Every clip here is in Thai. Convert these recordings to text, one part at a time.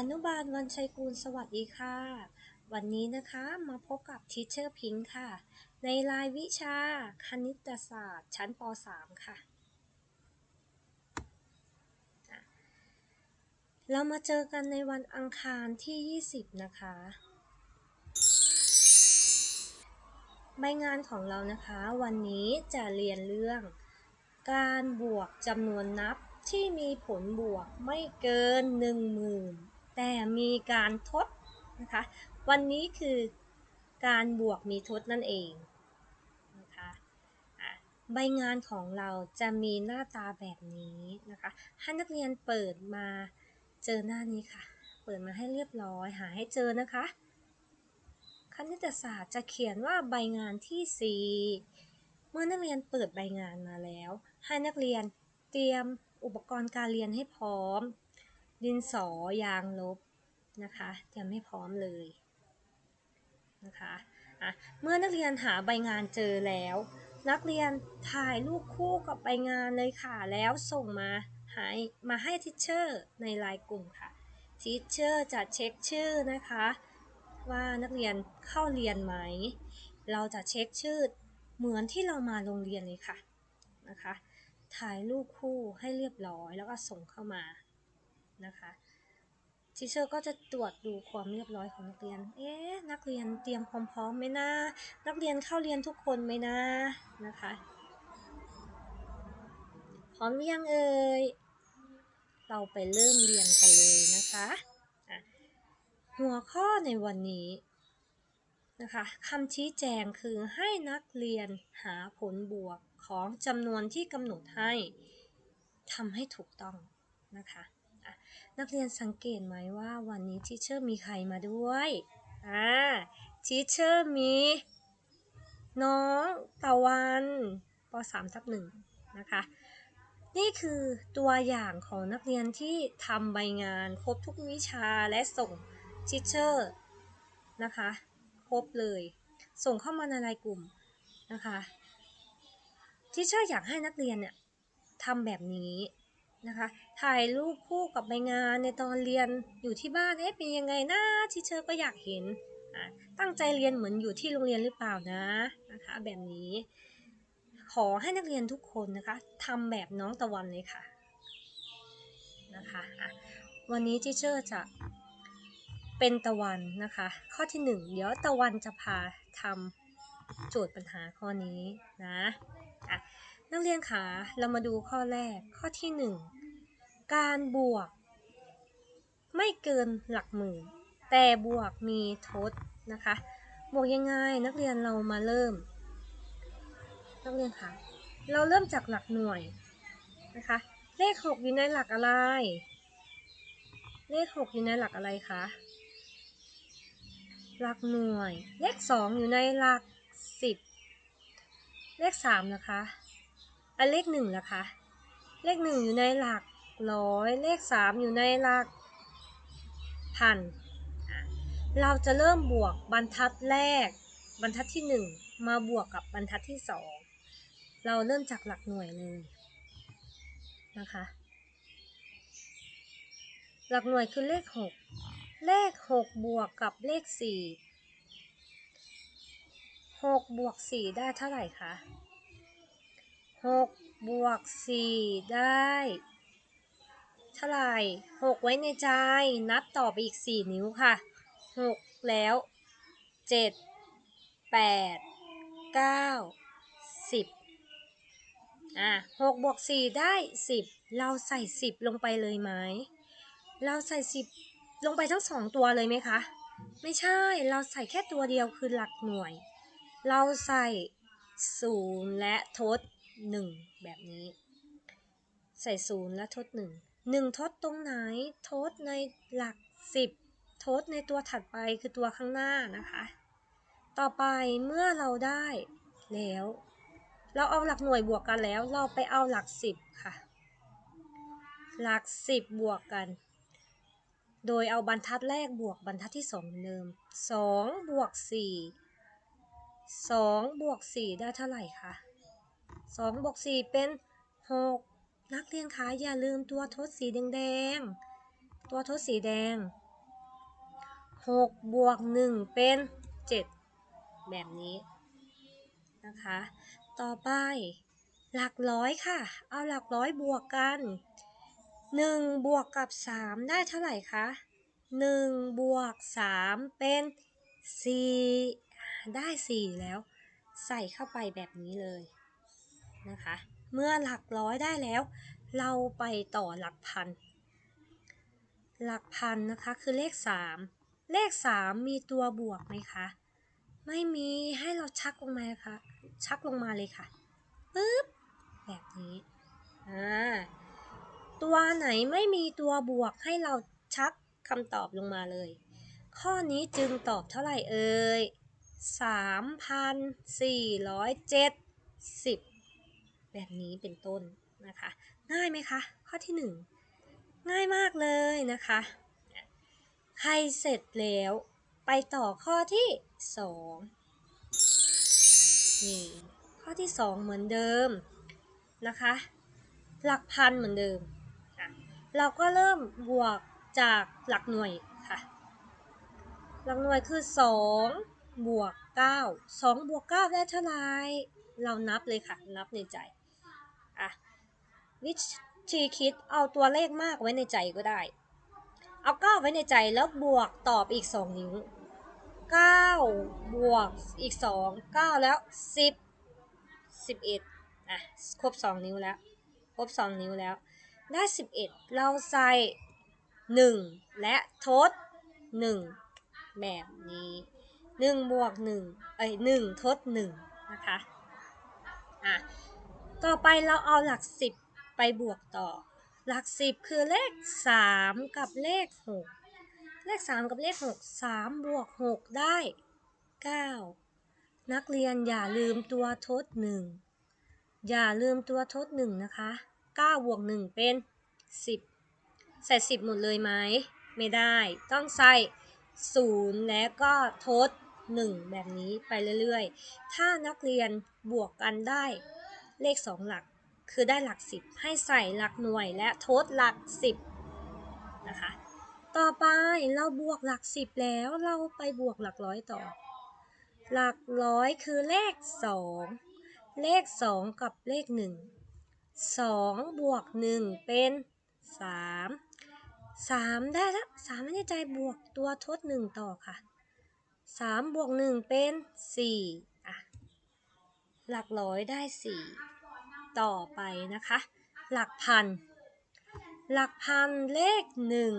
อนุบาลวันชัยกูลสวัสดีค่ะ วันนี้นะคะมาพบกับทีเชอร์พิงค์ค่ะ ในรายวิชาคณิตศาสตร์ชั้นป .3 ค่ะ เรามาเจอกันในวันอังคารที่ 20 นะคะ ใบงานของเรานะคะวันนี้จะเรียนเรื่อง การบวกจำนวนนับที่มีผลบวกไม่เกิน 10,000 แต่มีการทดนะคะ วันนี้คือการบวกมีทดนั่นเองนะคะใบงานของเราจะมีหน้าตาแบบนี้นะคะให้นักเรียนเปิดมาเจอหน้านี้ค่ะ เปิดมาให้เรียบร้อยหาให้เจอนะคะคณิตศาสตร์จะเขียนว่าใบงานที่ 4 เมื่อนักเรียนเปิดใบงานมาแล้ว ให้นักเรียนเตรียมอุปกรณ์การเรียนให้พร้อม ดินสอยางลบนะคะเตรียมให้พร้อมเลยนะคะะเมื่อนักเรียนหาใบงานเจอแล้ว นักเรียนถ่ายรูปคู่กับใบงานเลยค่ะ แล้วส่งมาให้มาให้ทิชเชอร์ในไลน์กลุ่มค่ะทิชเชอร์จะเช็คชื่อนะคะ ว่านักเรียนเข้าเรียนไหม เราจะเช็คชื่อเหมือนที่เรามาโรงเรียนเลยค่ะนะคะ ถ่ายรูปคู่ให้เรียบร้อยแล้วก็ส่งเข้ามา นะคะทีเชอร์ก็จะตรวจดูความเรียบร้อยของนักเรียน เอ๊ะ นักเรียนเตรียมความพร้อมไหมนะ นักเรียนเข้าเรียนทุกคนไหมนะ นะคะ พร้อมหรือยังเอ่ย เราไปเริ่มเรียนกันเลยนะคะะหัวข้อในวันนี้นะคะคำชี้แจงคือให้นักเรียนหาผลบวกของจำนวนที่กำหนดให้ทำให้ถูกต้องนะคะ นักเรียนสังเกตไหมว่าวันนี้ทีเชอร์มีใครมาด้วยอ่าทีเชอร์มี น้องตะวันป .3 ทับหนึ่งนะคะ นี่คือตัวอย่างของนักเรียนที่ทำใบงานครบทุกวิชาและส่งทิเชอร์นะคะครบเลย ส่งเข้ามาในรายกลุ่มนะคะทิเชอร์อยากให้นักเรียนเนี่ยทำแบบนี้ นะคะ ถ่ายรูปคู่กับใบงานในตอนเรียนอยู่ที่บ้านเอ๊ะเป็นยังไงนะทิเชอร์ก็อยากเห็น ตั้งใจเรียนเหมือนอยู่ที่โรงเรียนหรือเปล่านะนะคะ แบบนี้ ขอให้นักเรียนทุกคนนะคะทำแบบน้องตะวันเลยค่ะนะคะวันนี้ทิเชอร์จะเป็นตะวันนะคะ ข้อที่หนึ่งเดี๋ยวตะวันจะพาทำโจทย์ปัญหาข้อนี้นะะ นักเรียนคะเรามาดูข้อแรกข้อที่หนึ่งการบวก ไม่เกินหลักหมื่น แต่บวกมีทดนะคะ บวกยังไงนักเรียนเรามาเริ่ม นักเรียนคะเราเริ่มจากหลักหน่วยนะคะ เลขหกอยู่ในหลักอะไร เลขหกอยู่ในหลักอะไรคะหลักหน่วย เลขสองอยู่ในหลักสิบเลขสามนะคะ อันเลขหนึ่งนะคะ เลขหนึ่งอยู่ในหลักร้อย เลขสามอยู่ในหลักพัน เราจะเริ่มบวกบรรทัดแรก บรรทัดที่หนึ่งมาบวกกับบรรทัดที่สองเราเริ่มจากหลักหน่วยเลยนะคะหลักหน่วยคือเลขหกเลขหกบวกกับเลขสี่หกบวกสี่ได้เท่าไหร่คะ หกบวกสี่ได้เท่าไหร่หกไว้ในใจนับต่อไปอีกสี่นิ้วค่ะหกแล้วเจ็ดแปดเก้าสิบอะหกบวกสี่ได้สิบเราใส่สิบลงไปเลยไหมเราใส่สิบลงไปทั้งสองตัวเลยไหมคะไม่ใช่เราใส่แค่ตัวเดียวคือหลักหน่วย เราใส่ศูนย์และทด หนึ่งแบบนี้ ใส่ศูนย์และทดหนึ่งหนึ่งทดตรงไหน ทดในหลักสิบทดในตัวถัดไปคือตัวข้างหน้านะคะ ต่อไปเมื่อเราได้แล้ว เราเอาหลักหน่วยบวกกันแล้ว เราไปเอาหลักสิบค่ะ หลักสิบบวกกัน โดยเอาบรรทัดแรกบวกบรรทัดที่สองเดิมสองบวกสี่สองบวกสี่ได้เท่าไหร่คะ สองบวกสี่เป็นหกนักเรียนคะอย่าลืมตัวทดสีแดงๆ ตัวทดสีแดง 6 บวก 1 เป็น 7 แบบนี้นะคะ ต่อไป หลักร้อยค่ะ เอาหลักร้อยบวกกัน 1 บวกกับ 3 ได้เท่าไหร่คะ1บวก3เป็น 4 ได้ 4 แล้ว ใส่เข้าไปแบบนี้เลย นะคะ เมื่อหลักร้อยได้แล้ว เราไปต่อหลักพัน หลักพันนะคะคือเลข 3 เลข 3 มีตัวบวกไหมคะ ไม่มีให้เราชักลงมาค่ะ ชักลงมาเลยค่ะปึ๊บแบบนี้ อ่า ตัวไหนไม่มีตัวบวกให้เราชักคำตอบลงมาเลย ข้อนี้จึงตอบเท่าไหร่เอ่ย3,470 แบบนี้เป็นต้นนะคะ ง่ายไหมคะ ข้อที่ 1 ง่ายมากเลยนะคะ ใครเสร็จแล้วไปต่อข้อที่ 2 นี่ ข้อที่ 2 เหมือนเดิมนะคะ หลักพันเหมือนเดิม เราก็เริ่มบวกจากหลักหน่วยค่ะ หลักหน่วยคือ 2 บวก 9 2 บวก 9 ได้เท่าไร เรานับเลยค่ะ นับในใจ วิธีคิดเอาตัวเลขมากไว้ในใจก็ได้ เอา 9 ไว้ในใจแล้วบวกตอบอีก 2 นิ้ว 9 บวกอีก 2 9 แล้ว 10 11อะครบ 2 นิ้วแล้ว ครบ 2 นิ้วแล้ว ได้ 11 เราใส่ 1 และทด 1 แบบนี้1บวก1เอ้ย1ทด1นะคะอะต่อไปเราเอาหลัก 10 ไปบวกต่อ หลัก10คือเลข 3 กับเลข 6 เลข 3 กับเลข 6 3 บวก 6 ได้ 9 นักเรียนอย่าลืมตัวทด 1 อย่าลืมตัวทด 1 นะคะ 9 บวก 1 เป็น 10 ใส่ 10 หมดเลยไหม ไม่ได้ ต้องใส่ 0 และก็ทด 1 แบบนี้ไปเรื่อยๆ ถ้านักเรียนบวกกันได้เลข 2 หลัก คือได้หลัก10ให้ใส่หลักหน่วยและทดหลัก10นะคะต่อไปเราบวกหลัก10แล้วเราไปบวกหลักร้อยต่อ หลักร้อยคือเลข2เลข2กับเลข1 2บวก1เป็น3 3ได้แล้ว3ไม่ได้ใจบวกตัวทด1ต่อค่ะ3บวก1เป็น4อะหลักร้อยได้4 ต่อไปนะคะ หลักพัน หลักพันเลข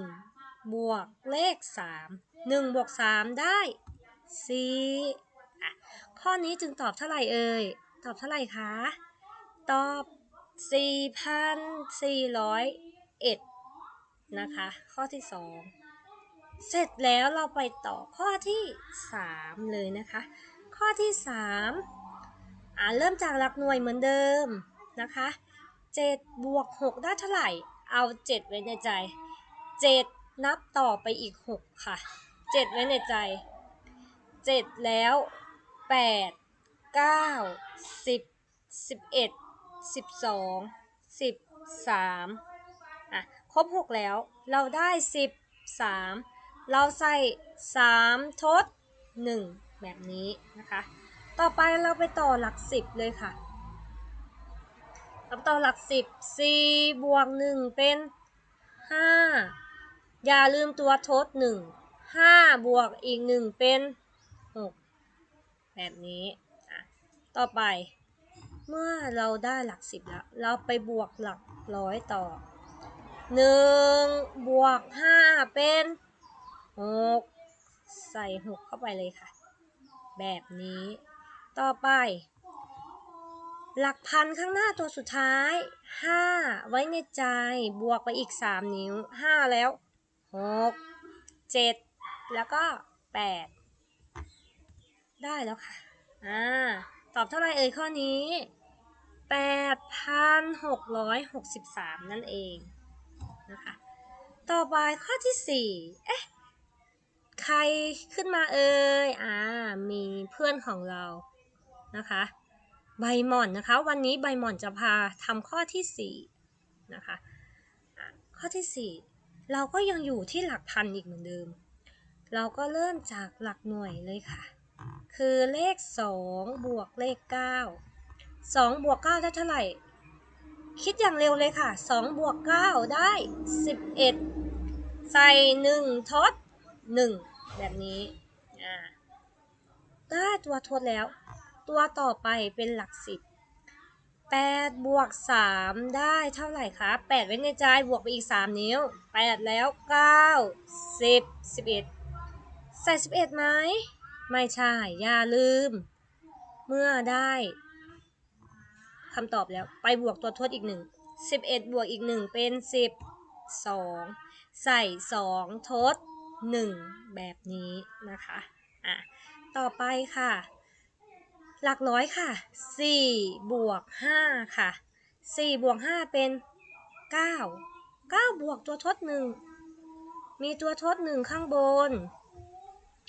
1 บวกเลข 3 1บวก3ได้4อ่ข้อนี้จึงตอบเท่าไหร่เอ่ย ตอบเท่าไหร่คะ ตอบ 4,401 นะคะ ข้อที่ 2 เสร็จแล้วเราไปต่อข้อที่ 3 เลยนะคะ ข้อที่ 3อ่าเริ่มจากหลักหน่วยเหมือนเดิม นะคะ7บวก6ได้เท่าไหร่ เอา 7 ไว้ในใจ 7 นับต่อไปอีก 6 ค่ะ 7 ไว้ในใจ 7 แล้ว 8 9 10 11 12 13อะครบ 6 แล้ว เราได้ 13 เราใส่ 3 ทด 1 แบบนี้นะคะ ต่อไปเราไปต่อหลัก 10 เลยค่ะ เราต่อหลัก10 4บวก1เป็น5อย่าลืมตัวทด1 5บวกอีก1เป็น6แบบนี้ต่อไป เมื่อเราได้หลัก10แล้ว เราไปบวกหลักร้อยต่อ1บวก5เป็น6ใส่6เข้าไปเลยค่ะ แบบนี้ต่อไป หลักพันข้างหน้าตัวสุดท้าย 5 ไว้ในใจ บวกไปอีก 3 นิ้ว 5 แล้ว 6 7 แล้วก็ 8 ได้แล้วค่ะ อ่า ตอบเท่าไรเอ่ยข้อนี้ 8,663 นั่นเองนะคะ ต่อไปข้อที่ 4 เอ๊ะ ใครขึ้นมาเอ่ย อ่า มีเพื่อนของเรานะคะ ใบหม่อนนะคะ วันนี้ใบหม่อนจะพาทำข้อที่4นะคะข้อที่ 4 เราก็ยังอยู่ที่หลักพันอีกเหมือนเดิม เราก็เริ่มจากหลักหน่วยเลยค่ะ คือเลข 2 บวกเลข 9 2 บวก 9 ได้เท่าไหร่ คิดอย่างเร็วเลยค่ะ 2 บวก 9 ได้ 11 ใส่ 1 ทด 1 แบบนี้ได้ตัวทดแล้ว ตัวต่อไปเป็นหลัก10 8บวก3ได้เท่าไหร่คะ8ไว้ในใจบวกไปอีก3นิ้ว8แล้ว9 10 11ใส่11ไหมไม่ใช่ อย่าลืม เมื่อได้คำตอบแล้วไปบวกตัวทดอีกหนึ่ง11บวกอีกหนึ่งเป็น10 2ใส่2ทด1แบบนี้นะคะอะต่อไปค่ะ หลักร้อยค่ะ4บวก5ค่ะ4บวก5เป็น 9 9 บวกตัวทด 1 มีตัวทด 1 ข้างบน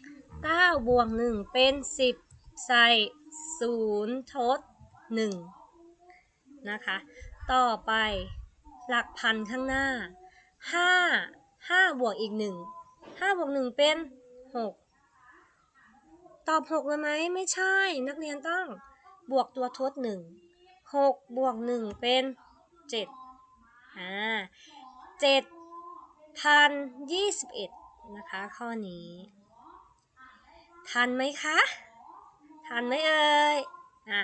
9 บวก 1 เป็น 10 ใส่ 0 ทด 1 นะคะ ต่อไปหลักพันข้างหน้า 5 5 บวกอีก 1 5 บวก 1 เป็น 6 ตอบ6เลยไหมไม่ใช่ นักเรียนต้องบวกตัวทด1 6บวก1เป็น 7 อ่า7พัน21นะคะ ข้อนี้ ทันไหมคะ ทันไหมเอ่ยอะ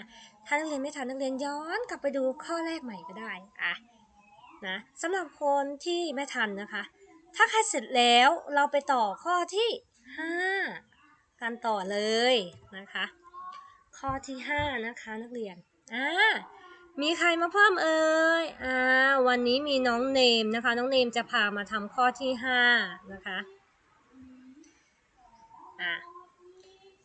ถ้านักเรียนไม่ทันนักเรียนย้อนกลับไปดูข้อแรกใหม่ก็ได้อะนะสำหรับคนที่ไม่ทันนะคะ ถ้าใครเสร็จแล้วเราไปต่อข้อที่5 กันต่อเลยนะคะ ข้อที่ 5 นะคะนักเรียนอ่ามีใครมาเพิ่มเอ่ยอ่าวันนี้มีน้องเนมนะคะ น้องเนมจะพามาทำข้อที่ 5 นะคะอ่า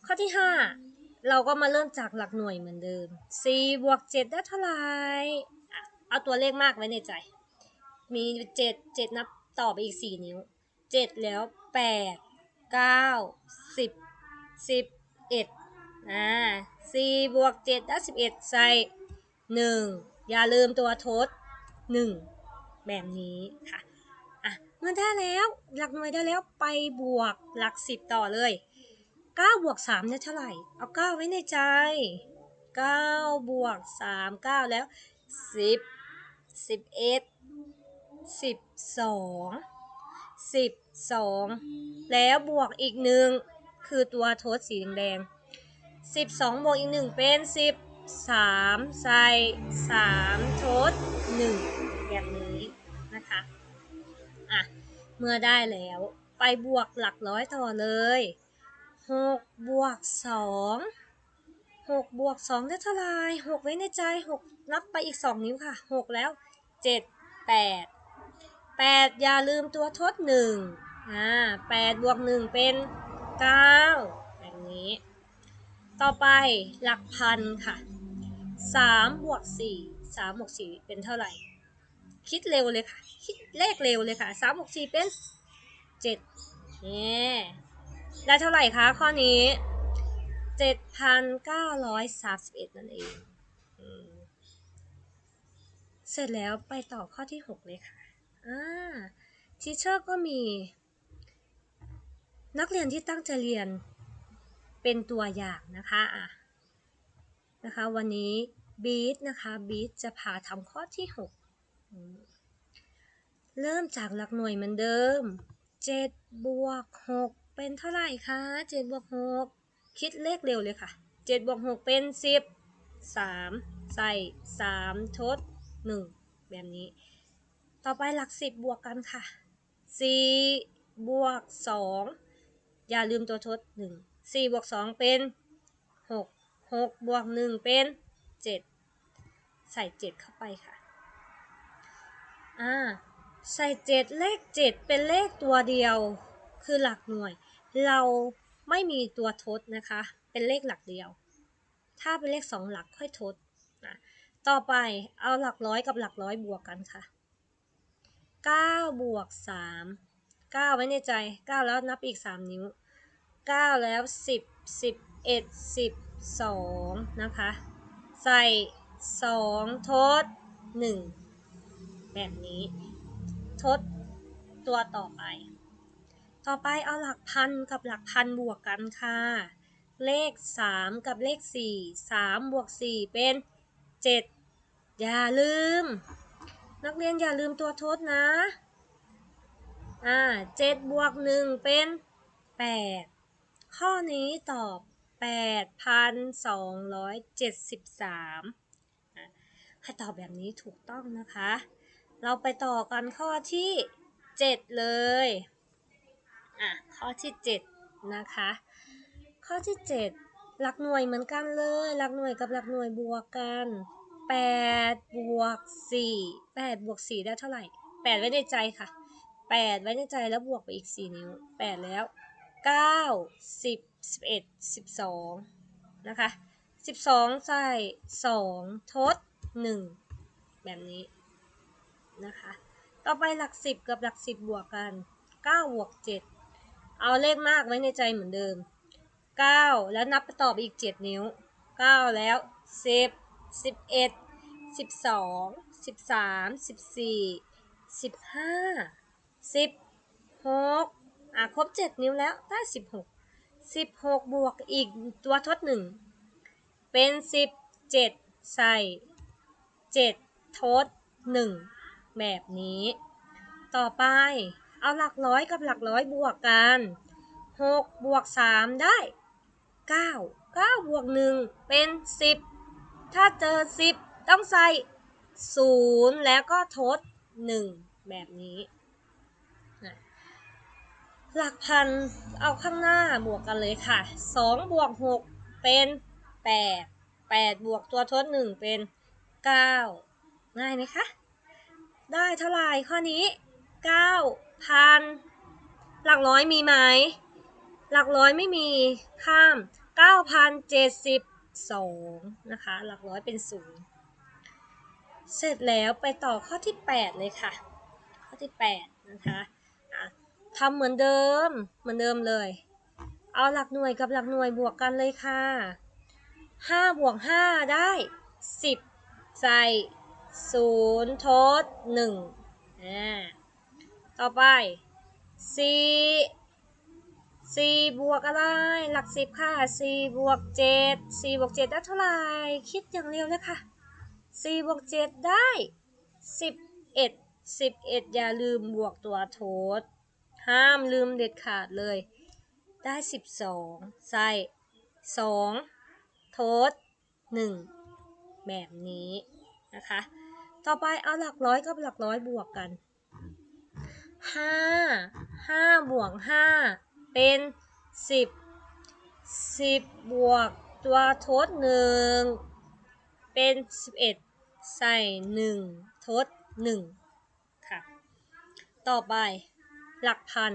ข้อที่ 5 เราก็มาเริ่มจากหลักหน่วยเหมือนเดิม4บวก7ได้เท่าไหร่เอาตัวเลขมากไว้ในใจ มี7 7นับต่อไปอีก4นิ้ว7แล้ว8 9 10 11อ่า4บวก7ได้11ใส่1อย่าลืมตัวทด1แบบนี้ค่ะอะเมื่อได้แล้วหลักหน่วยได้แล้วไปบวกหลัก10ต่อเลย9บวก3ได้เท่าไหร่ เอา9ไว้ในใจ9บวก3 9แล้ว10 11 12 12แล้วบวกอีกหนึ่ง คือตัวทดสีแดงๆ12บวกอีกหนึ่งเป็น13ใส่3ทด1แบบนี้นะคะอะเมื่อได้แล้ว ไปบวกหลักร้อยต่อเลย6บวก2 6บวก2ได้เท่าไหร่6ไว้ในใจ6นับไปอีก2นิ้วค่ะ6แล้ว7 8 8อย่าลืมตัวทด1อ่า8บวก1เป็น 9แบบนี้ ต่อไปหลักพันค่ะ3บวก4 3บวก4เป็นเท่าไหร่ คิดเร็วเลยค่ะ คิดเลขเร็วเลยค่ะ3บวก4เป็น7เนี่ยได้เท่าไหร่คะข้อนี้ 7,931 นั่นเองอืมเสร็จแล้วไปต่อข้อที่ 6 เลยค่ะอ่าทีเชอร์ก็มี นักเรียนที่ตั้งใจเรียนเป็นตัวอย่างนะคะอะนะคะวันนี้บีทนะคะบีทจะพาทำข้อที่ 6 เริ่มจากหลักหน่วยเหมือนเดิม 7 บวก 6 เป็นเท่าไหร่คะ7บวก 6 คิดเลขเร็วเลยค่ะ 7 บวก 6 เป็น 10 3 ใส่ 3 ทด 1 แบบนี้ ต่อไปหลัก 10 บวกกันค่ะ 4 บวก 2 อย่าลืมตัวทด1 4บวก2เป็น6 6บวก1เป็น7ใส่7เข้าไปค่ะ อ่า ใส่7เลข7เป็นเลขตัวเดียว คือหลักหน่วย เราไม่มีตัวทดนะคะ เป็นเลขหลักเดียว ถ้าเป็นเลข2หลักค่อยทดนะต่อไปเอาหลักร้อยกับหลักร้อยบวกกันค่ะ9บวก3 9 ไว้ในใจ 9 แล้วนับอีก 3 นิ้ว 9แล้ว10 11 12นะคะ ใส่2ทด1แบบนี้ทดตัวต่อไป ต่อไปเอาหลักพันกับหลักพันบวกกันค่ะ เลข 3 กับเลข 4 3บวก4เป็น 7 อย่าลืม นักเรียนอย่าลืมตัวทดนะ อ่า7บวก1เป็น 8 ข้อนี้ตอบ 8,273ให้ตอบแบบนี้ถูกต้องนะคะ เราไปต่อกันข้อที่ 7 เลย อะ ข้อที่ 7 นะคะ ข้อที่ 7 หลักหน่วยเหมือนกันเลย หลักหน่วยกับหลักหน่วยบวกกัน8บวก4 8บวก4ได้เท่าไหร่ 8 ไว้ในใจค่ะ 8 ไว้ในใจแล้วบวกไปอีก 4 นิ้ว 8 แล้ว 9 10 11 12นะคะ12ใส่2ทด1แบบนี้นะคะ ต่อไปหลัก10กับหลัก10บวกกัน9บวก7เอาเลขมากไว้ในใจเหมือนเดิม9แล้วนับไปต่อไปอีก7นิ้ว9แล้ว10 11 12 13 14 15 16อ่ะครบ 7 นิ้วแล้วได้ 16 16 บวกอีกตัวทด 1 เป็น 17 ใส่ 7 ทด 1 แบบนี้ ต่อไปเอาหลักร้อยกับหลักร้อยบวกกัน 6 บวก 3 ได้ 9 9 บวก 1 เป็น 10 ถ้าเจอ 10 ต้องใส่ 0 แล้วก็ทด 1 แบบนี้ หลักพันเอาข้างหน้าบวกกันเลยค่ะ 2 บวก 6 เป็น 8 8 บวกตัวทด 1 เป็น 9 ง่ายไหมคะ ได้เท่าไหร่ข้อนี้ 9 พัน หลักร้อยมีไหม หลักร้อยไม่มีข้าม 9,072 นะคะ หลักร้อยเป็น 0 เสร็จแล้วไปต่อข้อที่ 8 เลยค่ะ ข้อที่ 8 นะคะ ทำเหมือนเดิม เหมือนเดิมเลย เอาหลักหน่วยกับหลักหน่วยบวกกันเลยค่ะ5บวก5ได้ 10 ใส่0ทด1อ่าต่อไป 4 4บวกอะไร หลัก 10 ค่ะ 4 บวก 7 4 บวก 7 ได้เท่าไหร่ คิดอย่างเร็วเลยค่ะ 4 บวก 7 ได้ 11 11 อย่าลืมบวกตัวทด ห้ามลืมเด็ดขาดเลย ได้ 12ใส่2ทด1แบบนี้นะคะ ต่อไปเอาหลักร้อยกับหลักร้อยบวกกัน 5 5 บวก 5 เป็น 10 10 บวกตัวทด1เป็น 11 ใส่1ทด1ค่ะ ต่อไป หลักพัน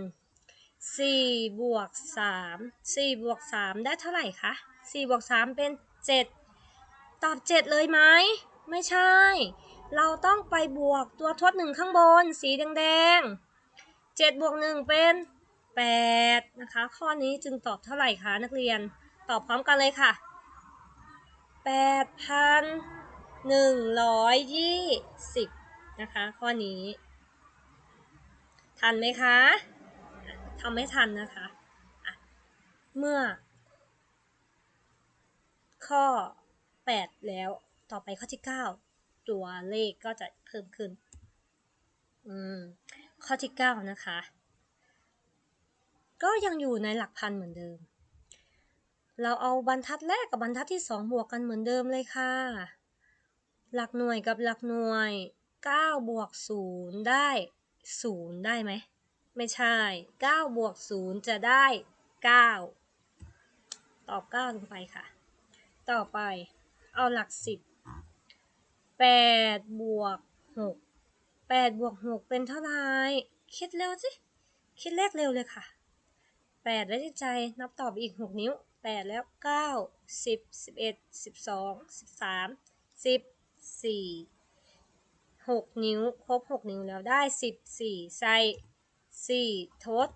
สี่บวกสามสี่บวกสามได้เท่าไหร่คะสี่บวกสามเป็นเจ็ดตอบเจ็ดเลยไหมไม่ใช่ เราต้องไปบวกตัวทดหนึ่งข้างบน สีแดงๆเจ็ดบวกหนึ่งเป็นแปดนะคะ ข้อนี้จึงตอบเท่าไหร่คะนักเรียน ตอบพร้อมกันเลยค่ะแปดพันหนึ่งร้อยยี่สิบนะคะ ข้อนี้ ทันไหมคะทำไม่ทันนะคะะเมื่อ ข้อ 8 แล้วต่อไปข้อที่ 9 ตัวเลขก็จะเพิ่มขึ้น อืม ข้อที่ 9 นะคะ ก็ยังอยู่ในหลักพันเหมือนเดิม เราเอาบรรทัดแรกกับบรรทัดที่ 2 บวกกันเหมือนเดิมเลยค่ะ หลักหน่วยกับหลักหน่วย 9 บวก 0 ได้ ศูนย์ได้ไหม ไม่ใช่เก้าบวกศูนย์จะได้เก้าตอบเก้าลงไปค่ะ ต่อไปเอาหลักสิบแปดบวกหกแปดบวกหกเป็นเท่าไหร่คิดเร็วสิ คิดเลขเร็วเลยค่ะแปดแล้วใจนับต่อไปอีกหกนิ้วแปดแล้วเก้าสิบสิบเอ็ดสิบสองสิบสามสิบสี่ 6 นิ้ว ครบ 6 นิ้วแล้วได้ 14ใส่4ทด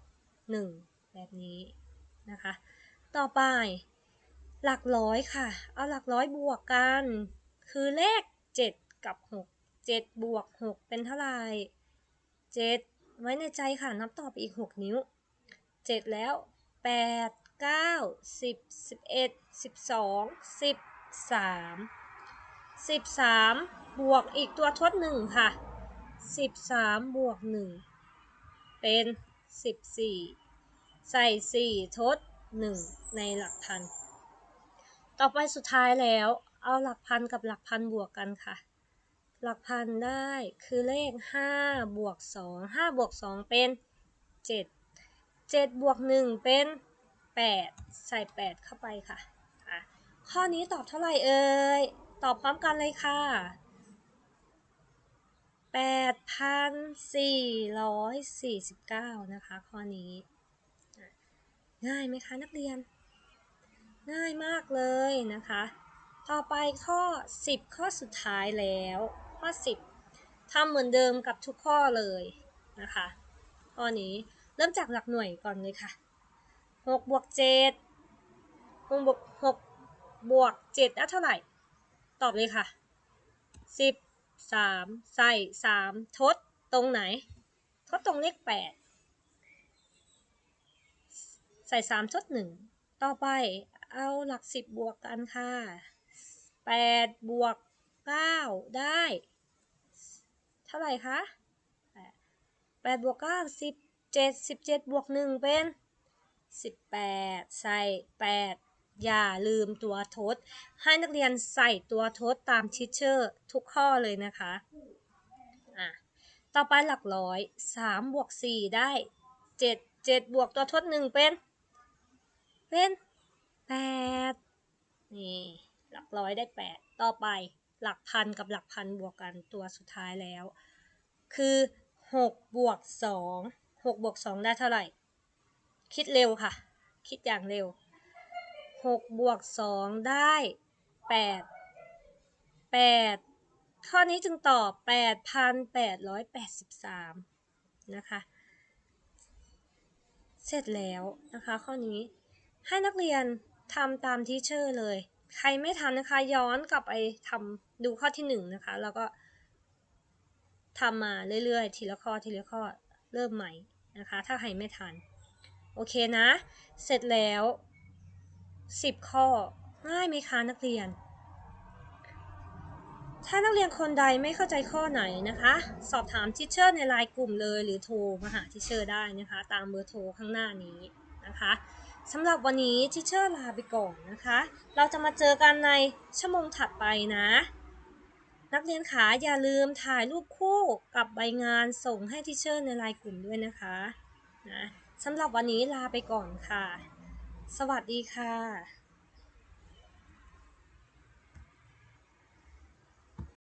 1 แบบนี้นะคะ ต่อไป หลักร้อยค่ะ เอาหลักร้อยบวกกัน คือเลข 7 กับ 6 7 บวก 6 เป็นเท่าไหร่7 ไว้ในใจค่ะ นับต่อไปอีก 6 นิ้วเจ็ดแล้วแปดเก้า สิบสามบวกอีกตัวทดหนึ่งค่ะสิบสามบวกหนึ่งเป็นสิบสี่ใส่สี่ทดหนึ่งในหลักพัน ต่อไปสุดท้ายแล้ว เอาหลักพันกับหลักพันบวกกันค่ะ หลักพันได้คือเลข 5 บวก 2 5 บวก 2 เป็น 7 7 บวก 1 เป็น 8 ใส่ 8 เข้าไปค่ะ ข้อนี้ตอบเท่าไหร่เอ่ย ตอบพร้อมกันเลยค่ะ 8,449 นะคะ ข้อนี้ ง่ายไหมคะนักเรียน ง่ายมากเลยนะคะ ต่อไปข้อ 10 ข้อสุดท้ายแล้ว ข้อ 10ทำเหมือนเดิมกับทุกข้อเลยนะคะ ข้อนี้เริ่มจากหลักหน่วยก่อนเลยค่ะ 6 บวก 7 6บวก6บวก7ได้เท่าไหร่ ตอบเลยค่ะสิบสามใส่สามทดตรงไหน ทดตรงเลขแปดใส่สามทดหนึ่งต่อไปเอาหลักสิบบวกกันค่ะแปดบวกเก้าได้ เท่าไหร่คะแปดบวกเก้าสิบเจ็ดสิบเจ็ดบวกหนึ่งเป็นสิบแปดใส่แปด อย่าลืมตัวทด ให้นักเรียนใส่ตัวทดตามทิชเชอร์ทุกข้อเลยนะคะอะต่อไปหลักร้อย3บวก4ได้ 7 7 บวกตัวทด 1 เป็น เป็นแปดนี่หลักร้อยได้แปดต่อไปหลักพันกับหลักพันบวกกันตัวสุดท้ายแล้ว คือหกบวกสองหกบวกสองได้เท่าไหร่ คิดเร็วค่ะ คิดอย่างเร็ว หกบวกสองได้แปดแปดข้อนี้จึงตอบแปดพันแปดร้อยแปดสิบสามนะคะเสร็จแล้วนะคะข้อนี้ให้นักเรียนทำตามทีเชอร์เลย ใครไม่ทำนะคะย้อนกลับไปทำดูข้อที่หนึ่งนะคะแล้วก็ทำมาเรื่อยๆ ทีละข้อทีละข้อเริ่มใหม่นะคะ ถ้าใครไม่ทัน โอเคนะ เสร็จแล้ว 10 ข้อ ง่ายไหมคะนักเรียน ถ้านักเรียนคนใดไม่เข้าใจข้อไหนนะคะ สอบถามทิเชอร์ในไลน์กลุ่มเลย หรือโทรมาหาทิเชอร์ได้นะคะ ตามเบอร์โทรข้างหน้านี้นะคะสำหรับวันนี้ทิเชอร์ลาไปก่อนนะคะ เราจะมาเจอกันในชั่วโมงถัดไปนะนักเรียนขาอย่าลืมถ่ายรูปคู่กับใบงานส่งให้ทิเชอร์ในไลน์กลุ่มด้วยนะคะนะสำหรับวันนี้ลาไปก่อนค่ะ สวัสดีค่ะ